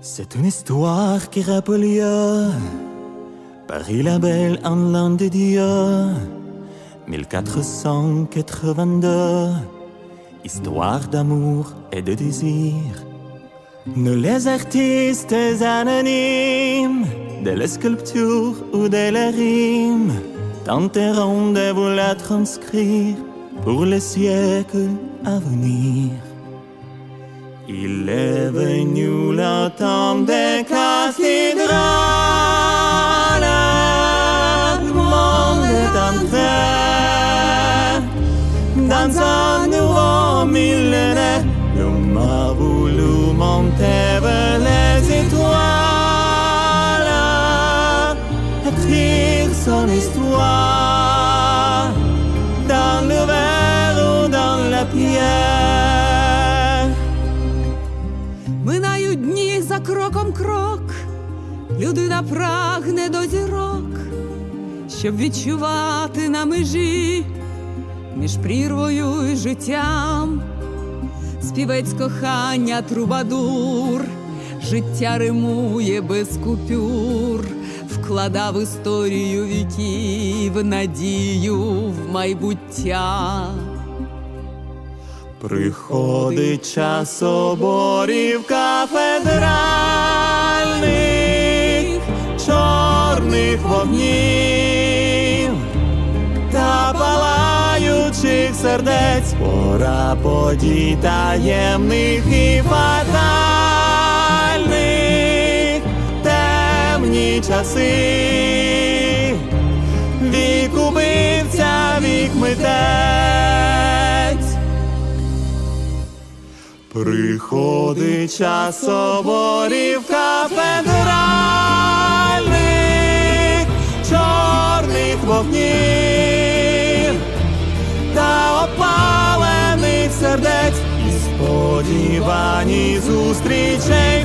C'est une histoire qui rappelle Paris la belle en l'an de Dieu. 1482 Histoire d'amour et de désir. Nous les artistes anonymes De la sculpture ou de la rime Tenterons de vous la transcrire Pour les siècles à venir le temps des cathédrales, le monde millénaire. L'homme a voulu monter les Дні за кроком крок, людина прагне до зірок, щоб відчувати на межі між прірвою і життям, співець кохання трубадур, життя римує без купюр, вклада в історію віків, надію в майбуття. Приходить час соборів кафедральних, чорних вогнів та палаючих сердець, пора подій таємних і фатальних, темні часи, вік убивця, вік митець. Приходить час соборів кафедральних, чорних вогнів та опалених сердець і сподівані зустрічей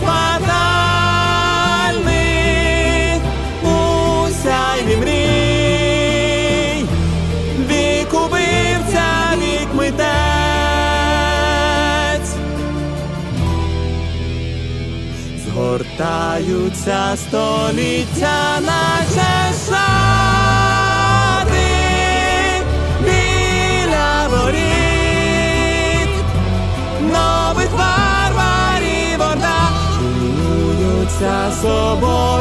Згортаються століття, наче шади біля воріт, нових варварів орда, чуються собою.